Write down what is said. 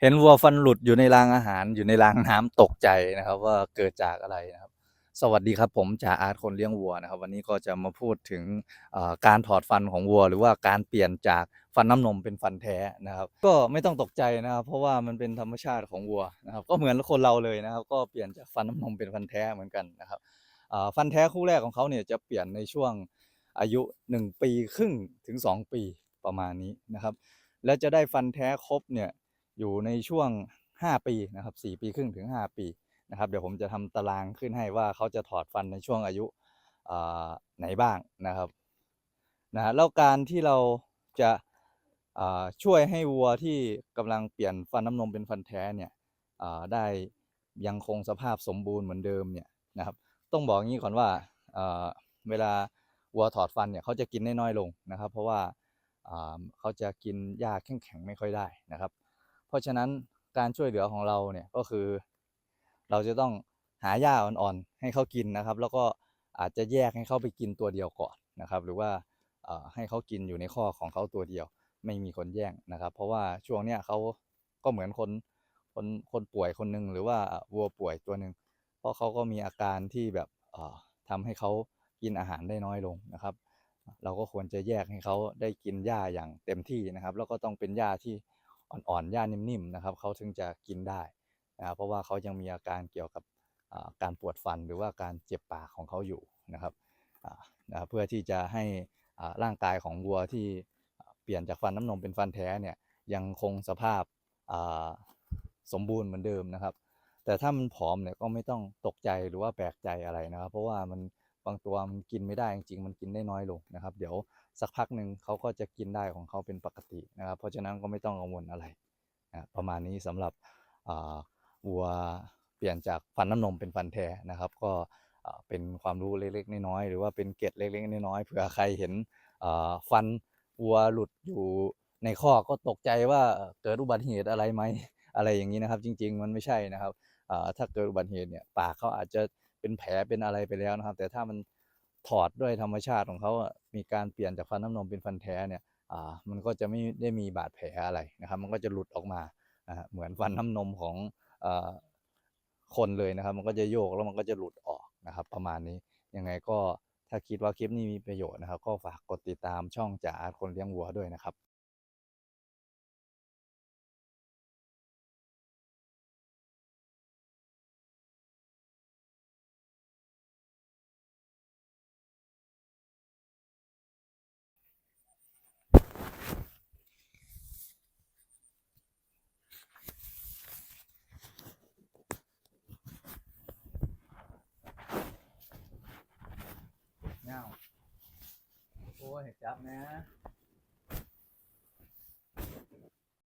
เห็นวัวฟันหลุดอยู่ในรางอาหารอยู่ในรางน้ำตกใจนะครับ ว่าเกิดจากอะไรนะครับ สวัสดีครับผมจ่าอาร์ตคนเลี้ยงวัวนะครับ วันนี้ก็จะมาพูดถึงการถอดฟันของวัว หรือว่าการเปลี่ยนจากฟันน้ำนมเป็นฟันแท้นะครับ ก็ไม่ต้องตกใจนะครับ เพราะว่ามันเป็นธรรมชาติของวัวนะครับ ก็เหมือนคนเราเลยนะครับ ก็เปลี่ยนจากฟันน้ำนมเป็นฟันแท้เหมือนกันนะครับฟันแท้คู่แรกของเขาเนี่ยจะเปลี่ยนในช่วงอายุ 1 ปีครึ่งถึง 2 ปีประมาณนี้นะครับ และจะได้ฟันแท้ครบเนี่ย อยู่ในช่วง 5 ปีนะครับ4ปีครึ่งถึง 5 ปีนะครับเดี๋ยวผมจะทำตารางขึ้นให้ว่าเขาจะถอดฟันในช่วงอายุไหนบ้างนะครับนะแล้วการที่เราจะาช่วยให้วัวที่กำลังเปลี่ยนฟันน้ำนมเป็นฟันแท้เนี่ยได้ยังคงสภาพสมบูรณ์เหมือนเดิมเนี่ยนะครับ ต้องบอกงี้ก่อนว่าเอ่อเวลาวัวถอดฟันเนี่ยเขาจะกินได้น้อยลงนะครับ เพราะว่าอ่าเขาจะกินหญ้าแข็งๆไม่ค่อยได้นะครับ เพราะฉะนั้นการช่วยเหลือของเราเนี่ยก็คือ เราจะต้องหาหญ้าอ่อนๆให้เขากินนะครับ แล้วก็อาจจะแยกให้เขาไปกินตัวเดียวก่อนนะครับ หรือว่าให้เขากินอยู่ในข้อของเขาตัวเดียว ไม่มีคนแย่งนะครับ เพราะว่าช่วงเนี้ยเขาก็เหมือนคนคนคนป่วยคนหนึ่งหรือว่าวัวป่วยตัวหนึ่งเพราะเขาก็มีอาการที่แบบเอ่อทำให้เขากินอาหารได้น้อยลงนะครับ เราก็ควรจะแยกให้เขาได้กินหญ้าอย่างเต็มที่นะครับ แล้วก็ต้องเป็นหญ้าที่ อ่อนๆหญ้านิ่มๆนะครับเขาถึงจะกินได้นะครับเพราะว่าเขายังมีอาการเกี่ยวกับการปวดฟันหรือว่าการเจ็บปากของเขาอยู่นะครับนะเพื่อที่จะให้ร่างกายของวัวที่เปลี่ยนจากฟันน้ำนมเป็นฟันแท้เนี่ยยังคงสภาพสมบูรณ์เหมือนเดิมนะครับ แต่ถ้ามันผอมเนี่ยก็ไม่ต้องตกใจหรือว่าแปลกใจอะไรนะครับ เพราะว่ามัน บางตัวมันกินไม่ได้จริงๆมันกินได้น้อยลงนะครับ เดี๋ยวสักพักหนึ่งเขาก็จะกินได้ของเขาเป็นปกตินะครับ เพราะฉะนั้นก็ไม่ต้องกังวลอะไรนะประมาณนี้สำหรับอ่าวัวเปลี่ยนจากฟันน้ำนมเป็นฟันแท้นะครับ ก็เป็นความรู้เล็กๆน้อยๆหรือว่าเป็นเกร็ดเล็กๆน้อยๆเผื่อใครเห็นอ่าฟันวัวหลุดอยู่ในข้อก็ตกใจว่าเกิดอุบัติเหตุอะไรไหมอะไรอย่างนี้นะครับ จริง ๆ มันไม่ใช่นะครับถ้าเกิดอุบัติเหตุเนี่ยปากเขาอาจจะ เป็นแผลเป็นอะไรไปแล้วนะครับ แต่ถ้ามันถอดด้วยธรรมชาติของเขามีการเปลี่ยนจากฟันน้ำนมเป็นฟันแท้เนี่ยมันก็จะไม่ได้มีบาดแผลอะไรนะครับ มันก็จะหลุดออกมาเหมือนฟันน้ำนมของอคนเลยนะครับ มันก็จะโยกแล้วมันก็จะหลุดออกนะครับ ประมาณนี้ยังไงก็ถ้าคิดว่าคลิปนี้มีประโยชน์นะครับ ก็ฝากกดติดตามช่องจ่าอาร์ตคนเลี้ยงวัวด้วยนะครับ เงาโอ้ยจับนะ